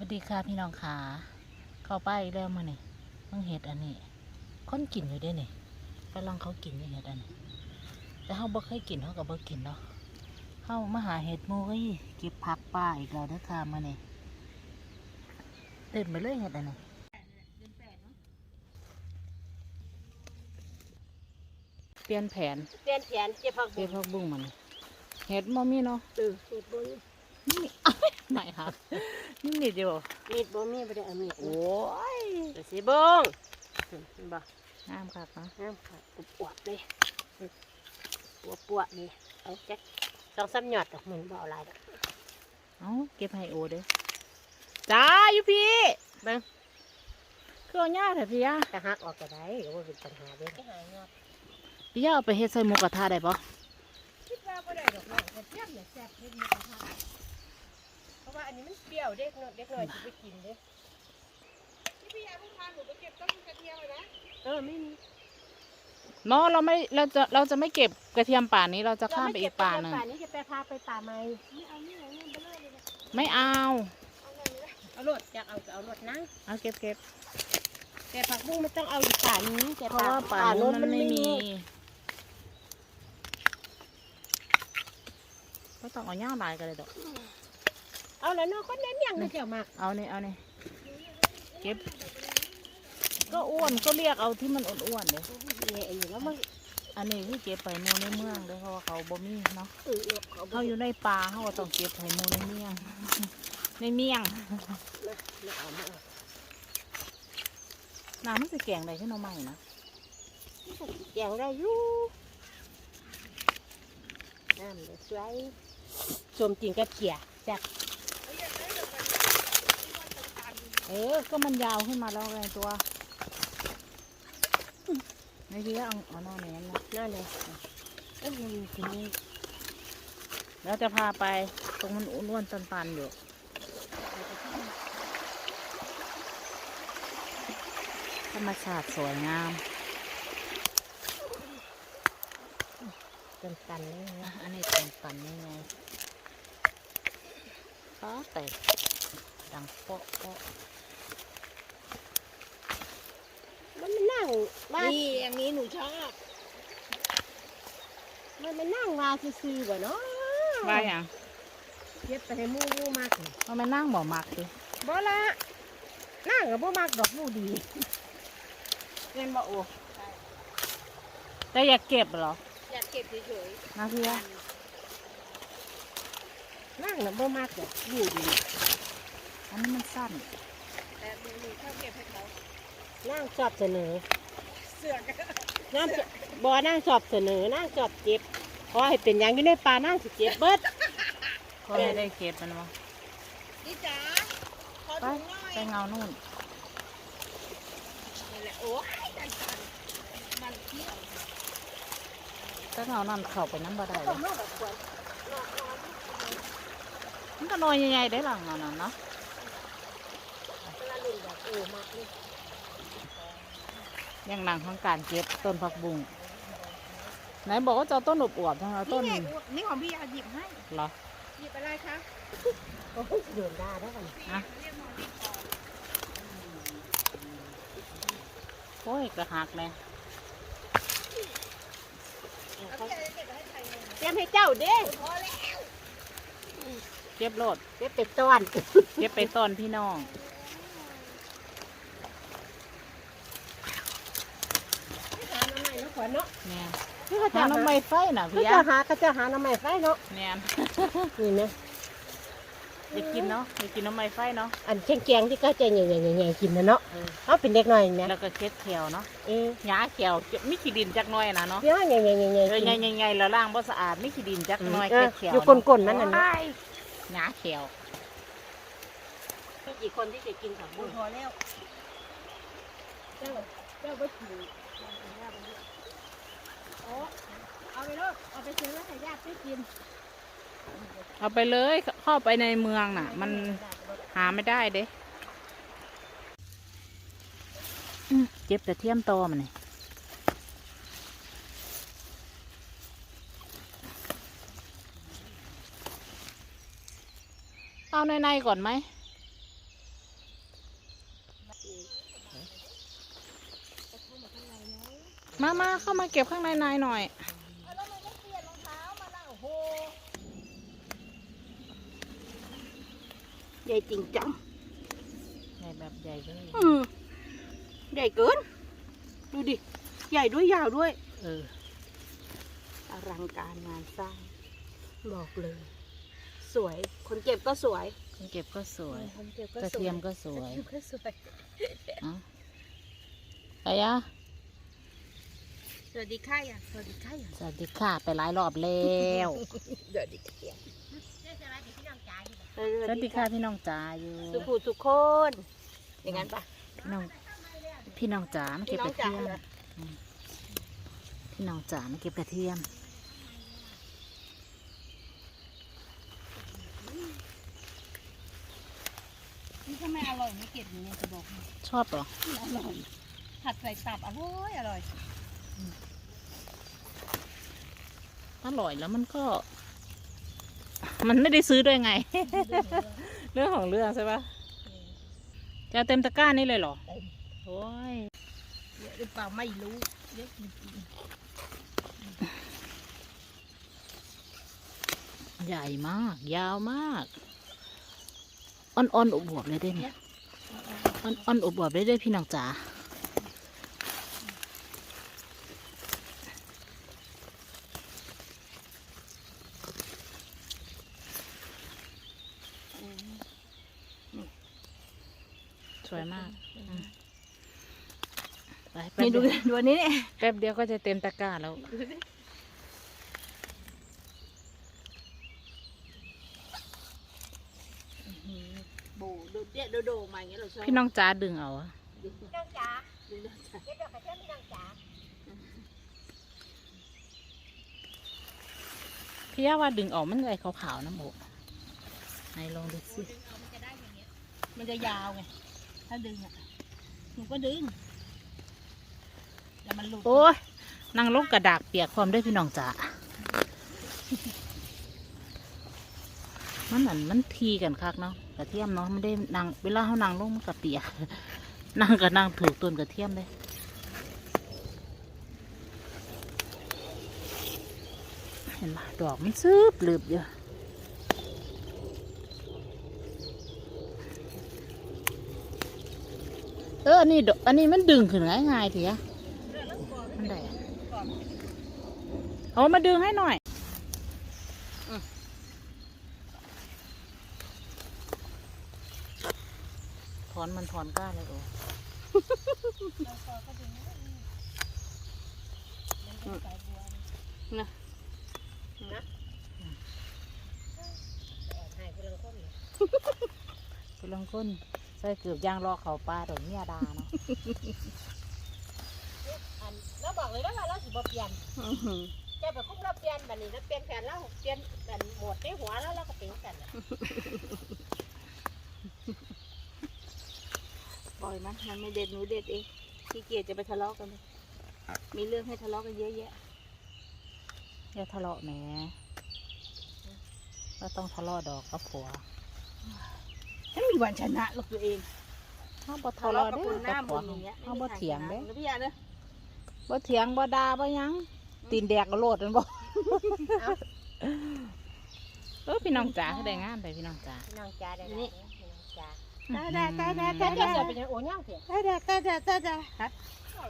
วัสดีค่ะพี่น้องขาเข้าไปอีกแล้วมาเนี่ยมึงเห็ดอันนี้คนกินอยู่ได้เนี่ยกำลังเขากินอยู่เห็ดอันนี้แต่เขาบ่เคยกินเขาก็บ่กินเนาะเขามาหาเห็ดหมูก็ยี่เก็บผักป่าอีกแล้วเด้อค่ะมาเนี่ยเต้นไปเลยเห็ดอันนี้เปลี่ยนแผนเปลี่ยนแผนเก็บผักเก็บุ้บงผักบุ้งมันเห็ดบ่มีเนาะเออมีดบ่มีนี่ ไม่ครับนี่นิดเดียวมีดบ่มีบ่ได้เอามีดโอ้ยเดี๋ยวสิเบิ่งเห็นบ่งามค่ะนะน้ำค่ะอุบอวบเลยปัวปัวๆนี่เอาจักสองสามหยอดดอกหมึงบ่เอาหลายดอกเอาเก็บให้โอเด้อจ้าอยู่พี่เบิ่งเครื่องย่าเถอะพี่ย่าจะหักออกก็ได้ก็บ่เป็นปัญหาเด้อหายอดพี่ย่าเอาไปเฮ็ดใส่หมูกระทะได้ปะคิดว่าบ่ได้ดอกน้องกระเทียมเนี่ยแซ่บเฮ็ดมีกระทะเพ ราะว่าอันนี้มันเปรี้ยวเด็กน้อยเด็กน้อยสิไปกินเด้ที่พี่ยาเพิ่งพาหนูไปเก็บต้นกระเทียมไว้นะเออไม่มีเนาะเราไม่เราจะเราจะไม่เก็บกระเทียมป่านี้เราจะข้ามไปอีกป่าหนึ่งป่านี้จะไปพาไปป่าไม้ไม่เอานี่ไหนเงินเบลอเลยนะไม่เอาเอาเงินเลยนะเอารถอยากเอาก็เอารถนะเอาเก็บเก็บแต่ผักบุ้งมันต้องเอาอยู่ป่านี้แต่เพราะว่าป่านู้นมันไม่มีก็ต้องเอาย่างลายกันเลยดอก เอาแล้วเนาะก็เน้นอย่างนี้เจ้ามากเอาเนี่ยเอาเนี่ยเก็บ ก็อ้วนก็เรียกเอาที่มันอ้วนๆเด้เนี่ยอยู่แล้วมันอันนี้ที่เก็บไปหมูในเมืองเด้อเพราะว่าเขาบ่มีเนาะเออเนาะเขาเขาอยู่ในป่าเขาก็ต้องเก็บไผ่หมูในเมียงในเมียงไม่เอาไม่เอาน้ำมันจะแกงได้ขึ้นเอาใหม่นะแกงได้อยู่น้ำเดือดสวยสมจริงกับเขียจัก เออ ก็มันยาวขึ้นมาแล้วไงตัวในที่เอาเอานอนอย่างนั้นนะนั่นเลยเอ้ยมันกินนี่แล้วจะพาไปตรงมันอ้วนๆตันๆอยู่ธรรมชาติสวยงามกันกันเลยอะนะอันนี้ตันตันนี่ไงก็แตกดังโป๊ะโป๊ะ มั นมานั่งมานี่อย่างนี้หนูชอบมันมานั่งมาซื่อๆบ่เนาะว่าอย่างเก็บไปให้หมูหมูมากนี่ว่ามันนั่งบ่มักดิบ่ละนั่งกับบ่มากดอกหมูดีเงินบ่โอแต่อยากเก็บเหรออยากเก็บเฉยนะพี่อะๆนั่งน่ะบ่มากดอกหมูดีอันนี้มันสั้นแต่ นั่งชอบเสนอเสือกนั่งจะบ่นั่งชอบเสนอนั่งชอบเก็บขอให้เป็นอย่างอยู่ในป่านั่งสิเก็บเบิดก็ไม่ได้เก็บมันวะนี่จ๋าขอไปถุงหน่อยไปเงานู่นนี่แหละโอ้ยจังสันมันเที่ยวถ้าเงานั่นเข้าไปน้ำบ่ได้ต้เลมยนอกแบบควรนอกนอนมันก็นอยใหญ่ๆได้หลังเงานั่นเนาะ เวลาลุงแบบเออมากนี่ยั งหนังของการเก็บต้นผักบุ้งไหนบอกว่าจะเอาต้นอวบๆทั้งเอาต้นนี่ไงนี่ของพี่ยาหยิบให้ เหรอ หยิบอะไรคะโอ้ยโยนได้ได้กันอะโอ้ยกระหักเลยเตรียมให้เจ้าเด้เก็บโลดเก็บเป็ดต้อน เก็บไปต้อนพี่น้อง หาน้ำใหม่แล้ว ขวัญเนาะเนี่ยคือเขาหาจะน้ำหาไม้ไฟน่ะเขาพี่จะอะหาเขาจะหาน้ำใหม่ไฟเนาะเนี่ยนี่นะอยากกินเนาะอยากกินน้ำไม้ไฟเนาะ อันแข็งๆที่เขาจะใหญ่ๆๆๆกินนะเนาะเออเขาเป็นเด็กน้อยเนี่ยแล้วก็เค็ดเขียวเนาะเออหญ้าเขียวมีขี้ดินจักหน่อยนะเนาะเดี๋ยวใหญ่ๆๆๆเออกิน ใหญ่ๆๆแล้วล่างบ่สะอาดมีขี้ดินจักหน่อยเออเค็ดเขียวอยู่เาะก้นๆมันน่ะเนาะโอ้ยหญ้าเขียวมีกี่คนที่จะกินผักบุ้งพอแล้วเจ้าเจ้าไปถือโอ้ เอาไปเลูกเอาไปซื้อแล้วให้ญาติไปกินเอาไปเลยเข้าไปในเมืองน่ะ มันหาไม่ได้เด้อืมเจ็บแต่เทียมโตอมันนี่เอาในๆก่อนไหม มามาเข้ามาเก็บข้างในในหน่อยเอาแล้วมันไม่เปลี่ยนรองเท้ามาล่ะโอ้โหใหญ่จริงจังใหญ่แบบใหญ่เลยอืมใหญ่เกิน ดูดิ ใหญ่ด้วยยาวด้วย เอออลังการงานสร้าง บอกเลย สวย คนเก็บก็สวย คนเก็บก็สวย คนเก็บก็กระสวยเทียมก็สวยกระเทียมก็สวยเอ้าไปยะ สวัสดีค่ะอย่างสวัสดีค่ะอย่างสวัสดีค่ะไปหลายรอบแล้วสวัสดีค่ะสวัสดีค่ะพี่น้องจ๋าอยู่สุขุทุกคนอย่างนั้นปะพี่น้องพี่น้องจ๋ามาเก็บกระเทียมพี่น้องจ๋าเหรออืมพี่น้องจ๋ามาเก็บกระเทียมนี่ทำไมอร่อยไม่เก็บอย่างนี้จะบอกให้ชอบเหรออร่อยผัดใส่ตับอร่อยอร่อย อร่อยแล้วมันก็ มันไม่ได้ซื้อด้วยไง เรื่องของเรื่องใช่ปะจะเอาเต็มตะกร้านี่เลยเหรอ โอ้ยเยอะหรือเปล่าไม่รู้เยอะจริงใหญ่มาก ยาวมาก อ่อนๆอบวบๆเลยได้เนี่ยอ่อนๆอบวบๆเลยได้พี่น้องจ๋า สวยมากอืมไปแป๊บนี่ดูเดียวดูอันนี้เนี่ยแป๊บเดียวก็จะเต็มตะกร้าแล้ว โบดูเนี่ยดูโดมาอย่างเงี้ยเราชอบพี่น้องจ๋าดึงเอาอะพี่น้องจ๋าดูน้องจ๋าเก็บดอกกระเทียมพี่น้องจ๋าพี่ย่าว่าดึงออกมันอะไรขาวๆนะโบไหนลองดูสิ มันจะได้อย่างเงี้ยมันจะยาวไง ถ้าดึงอะหนูก็ดึงแล้วมันหลุดโอ้ยนั่งลงกระดากเปียกความด้วยพี่น้องจ๋ามันเหมือนมันทีกันคักเนาะกระเทียมเนาะมันได้นั่งเวลาเขานั่งลงมันกระเปียกนั่งก็นั่งถูกต้นกระเทียมเลยเห็นปะดอกมันซึบลืบอยู่เอ ออันนี้ดอกอันนี้มันดึงขึ้นง่ายง่ายๆทีอะมันได้อะเอามาดึงให้หน่อยอืมถอนมันถอนก้านเลยโอ้นะนะให้พลังคนเลยไปลองก้น ใส่เกือบยางรอเขาปลาดอกเมียดาเนาะอันเราบอกเลยนะว่าเราสิบ่เปลี่ยนแกไปคุ้มเราเปลี่ยนบัดนี้เราเปลี่ยนแผนเราเปลี่ยนกันหมดในหัวแล้วเราก็เป็นกันน่ะปล่อยมันมันไม่เด็ดหนูเด็ดเองขี้เกียจจะไปทะเลาะกันเลยมีเรื่องให้ทะเลาะกันเยอะแยะอย่าทะเลาะแหมก็ต้องทะเลาะดอกกับผัว ฉันมีวันชนะหรอกตัวเองเขาบ่ทะเลาะกับเด้คอนหกัน้าบผับุวญอย่างเงี้ยเขาบ่เถียงเด้แล้วพี่ยาเนอะบ่เถียงบ่ด่าบ่หยังตีนแดกก็โลดมันบ่เออพี่น้องจ๋าเขาได้งานไปพี่น้องจ๋าน้องจ้าได้นี่จ้าอื้อหือได้ได้ได้ได้ได้เป็นโอ้ย่างเถอะได้ได้ได้ได้ได้ฮะ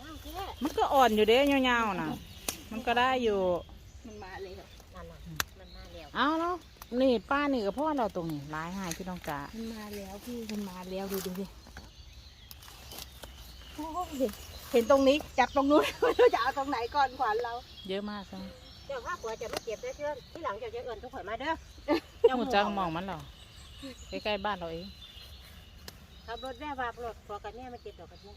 ย่างเถอะมันก็อ่อนอยู่เด้ยาวๆน่ะ มันก็ได้อยู่ มันมาเลยนั่นน่ะมันมาแล้วเอาเนาะ นี่ป้านี่กับพ่อเราตรงนี้ร้ายหายพี่น้องจ๋ามันมาแล้วพี่มันมาแล้วดูดูสิโอ้ยเห็นตรงนี้จับตรงนู้นไม่รู้จะเอาตรงไหนก่อนขวัญเรา เยอะมากใช่ไหมเจ้าภาพกว่าจะไม่เก็บได้เชื่อที่หลังจะจะเอิญทุกคนมาเด้อเจ้าหมูจักมองมันเหรอใกล้ๆบ้านเราเองขับรถแม่วาบรถพอกันเนี่ยมาเก็บดอกกันเนี่ย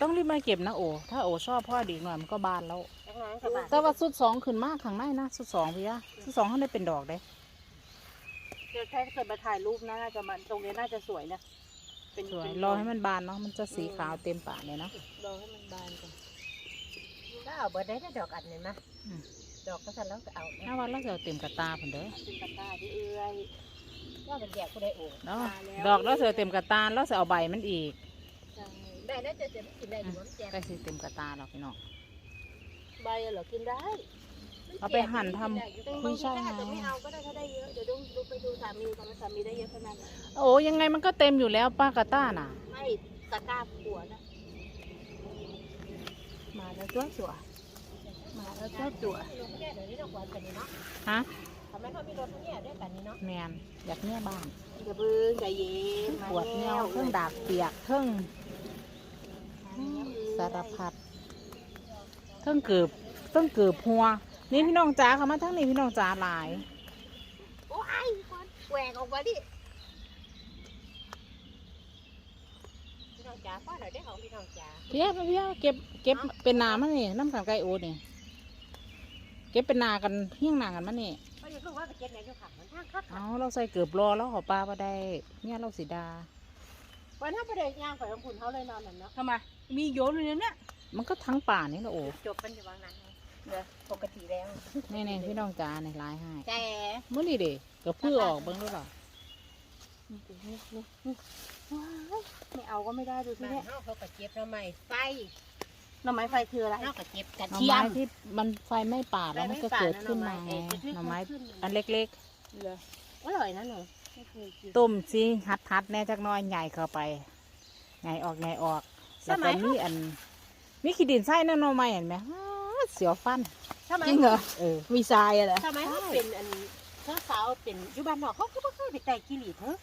ต้องรีบมาเก็บนะโอถ้าโอชอบพ่อดีหน่อยมันก็บานแล้วจังหวะนั้นกับบาทแต่ว่าสุดสองขึ้นมากข้างในนะสุดสองพี่ยะสุดสองเขาได้เป็นดอกเด้ เดี๋ยวถ้าเกิดมาถ่ายรูปนะน่าจะมันตรงนี้น่าจะสวยนะเป็นสวยเป็นรอให้มันบานเนาะมันจะสีขาวเต็มป่าเลยเนาะรอให้มันบานก่อนถ้าเอาเบอร์ได้ถ้าดอกอันนี้มาอืมดอกก็สั่นแล้วก็เอาถ้าวันเราจะเอาเต็มกระตาผนเด้อเป็นตะกร้าที่เอื้อย ว่าเป็นแยกผู้ใดโอ้เนาะมาแล้วดอกเราจะเอาเต็มกระตาเราจะเอาใบมันอีกใช่ได้น่าจะจะไม่กินได้อยู่ว่ามันแจกใกล้สิเต็มกระตาเราพี่น้องใบเหรอกินได้ เอาไปหั่นทำบางกุ้ยทีช่ายก็อาจจะไงไม่เอาก็ได้ถ้าได้เยอะเดี๋ยวดูดูไปดูสามีก่อนว่าสามีได้เยอะขนาดไหนโอ้ยังไงมันก็เต็มอยู่แล้วป้ากาต้าน่ะ ไม่ตะกร้าผัวนะ มาแล้วจ้วสัวมาแล้วจ้วสัวฮะทำไมเขามีรถทั้งเนี่ยด้วยกันนี้เนาะแมนอยากเนี่ยบ้านอย่าเพิ่งใจเย็นปวดเงี้ยวเครื่องดากเปียกเครื่องสารพัดเครื่องเกือบเครื่องเกือบหัว นี่พี่น้องจ๋าเขามาทั้งนี้พี่น้องจ๋าหลาย โอ้ยคนแหวกออกมาดิ พี่น้องจ๋าป้าหน่อยได้ของพี่น้องจ๋าเพี้ยเพี้ยเก็บเก็บเป็นนามันนี่น้ำกันไก่โอนี่เก็บเป็นนากันเฮี้ยงนากันมันนี่ก็อยู่คือว่าไปเก็บไหนอยู่ขังมันทางคักเอาเราใส่เกือบรอแล้วขอปลาบ่ได้ เนี่ยเราสีดาวันถ้าไปเดินย่างไปลำพูนเขาเลยนอนนั่นเนาะทำไมมีโยนเลยเนี่ยมันก็ทั้งป่านี่แหละโอ้จบมันอยู่วางนั้น เด้อปกติแล้วนี่นี่พี่น้องจ๋าในลายให้แต่มื่อนี่เด็กก็เพื่อออกเบิ้งด้วยหรอไม่เอาก็ไม่ได้ดูสิบ้านเนี่ยเขาเขาก็เก็บทำไมไฟหน่อไม้ไฟคืออะไรเขาก็เก็บกระหน่อเทียไม้มที่มันไฟไหม้ป่าแล้วมันก็เกิดขึ้นมาไงหน่อไม้อันเล็กเหรออร่อยนะหนูไม่เคยกินๆต้มสิฮัดฮัดๆแน่จักหน้อยใหญ่เข้าไปใหญ่ออกใหญ่ออกแล้วก็มีอันมีขี้ดินไส้นั่นหน่อไม้เห็นไหมอ้า เสียวฟัน ทำไมจริงเหรอ เออ มีทรายอะไรทำไมเขาเป็นอันเขาสาวเป็นอยู่บ้านนอกเขาก็ไม่เคยไปแต่กิริตเฮ้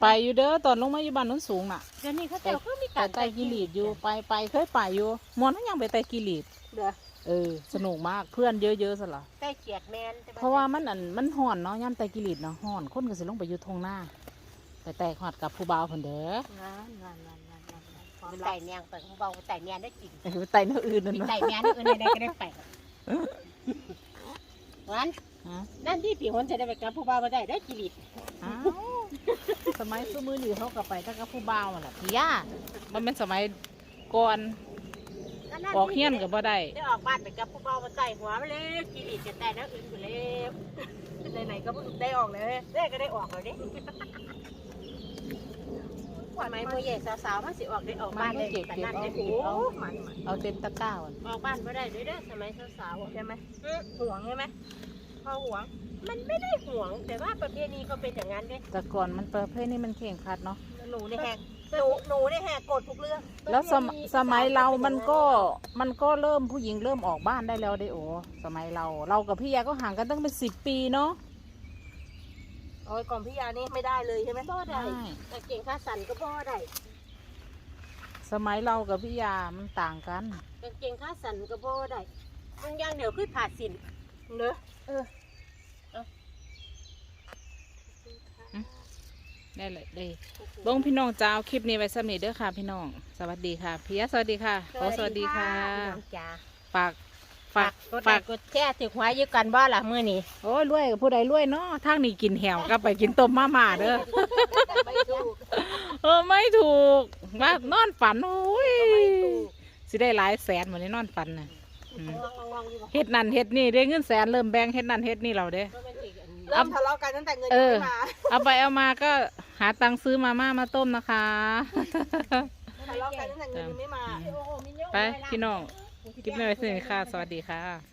ไปอยู่เด้อตอนลงมาอยู่บ้านโนู้นสูงน่ะ เดี๋ยวนี้เขาเจ้าก็มีแต่การไต่กิลีดอยู่ไปไปเคยไปอยู่มอนทั้งยังไปไต่กิลีดเด้อเออ สนุกมากเพื่อนเยอะๆสละแต่เกียดแมนเพราะว่ามันอันมันห่อนเนาะย่ำไต่กิลีดเนาะห่อนคนก็สิลงไปอยู่ทงหน้าไปแตกหอดกับผู้บ่าวเพิ่นเด้อ งานงานงานงานงาน มันไต่แมงไปของเบาไต่แมนได้จริงเออไปไต่แนวอื่นนั่นมีวะ ไต่แมนนี่อื่นใดๆก็ได้ไปวันฮะ นั่นที่ปีคนจะได้ไปกับผู้บ่าวมาได้ได้กิริตอ้าวสมัยสมือนี่เขาก็ไปตั้งกับผู้บ่าวนั่นแหละพี่ย่ามันเป็นสมัยก่อนออกเฮียนก็บ่ได้ได้ออกบ้านไปกับผู้บ่าวมาใส่หัวมาเลยกิริตจะแต่แล้วอื่นไปเลยไหนๆก็ได้ออกเลยได้ก็ได้ออกเลยดิ ทำไมมือใหญ่สาวๆมันสิออกได้ออกบ้านเลยแต่นั่นได้โอ้มันมันเอาเต็มตะกร้าวันออกบ้านไม่ได้ด้วยเด้อสมัยสาวๆใช่ไหมห่วงใช่ไหมเขาห่วง มันไม่ได้ห่วง แต่ว่าประเพณีเขาเป็นอย่างนั้นเด้แต่ก่อนมันประเภทนี้มันเข่งขัดเนาะหนูในแหกหนูหนูในแหกกฎทุกเรื่อง แล้วสมสมัยเรามันก็มันก็เริ่มผู้หญิงเริ่มออกบ้านได้แล้วได้โอ้สมัยเรา เรากับพี่ยาก็ห่างกันตั้งเป็นสิบปีเนาะ โอ้ยก่อนพี่ยานี่ไม่ได้เลยใช่ไหมบ่ได้ใช่ แต่เก่งข้าสันก็บ่ได้สมัยเรากับพี่ยามันต่างกันกางเกงขาสันก็บ่ได้บางอย่างเดี๋ยวคือขาดสินเนอะเออเอาได้เลยได้เบ้งพี่น้องจ้าเอาคลิปนี้ไว้สำนีเด้อค่ะพี่น้อง สวัสดีค่ะพี่ยาสวัสดีค่ะขอสวัสดีค่ะพี่น้องจ๋า ฝาก ฝากกดไลฝากค์กดแชร์ถึงหัวอยู่กันบ่ล่ะมื้อนี้โอ้ยรวยกับผู้ใดรวยเนาะทางนี้กินแหวก็ไปกินต้มมาม่าเด้อไม่ถูกเออไม่ถูกว่านอนฝันโอ้ยสิได้หลายแสนเหมือนนี้นอนฝันน่ะอืมงงๆอยู่บ่เฮ็ดนั่นเฮ็ดนี่ได้เงินแสนเริ่มแบ่งเฮ็ดนั่นเฮ็ดนี่เราเด้บ่แม่นสิอันเริ่มทะเลาะกันตั้งแต่เงินเอยังอ ไม่มาเอาไปเอามาก็หาตังค์ซื้อมาม่ามาต้มนะคะ ทะเลาะกันตั้งแต่เงินยังไม่มาโอ้โหมีเยอะไปเลยล่ะพี่น้อง คลิปนี้ไว้สนิทค่ะ สวัสดีค่ะ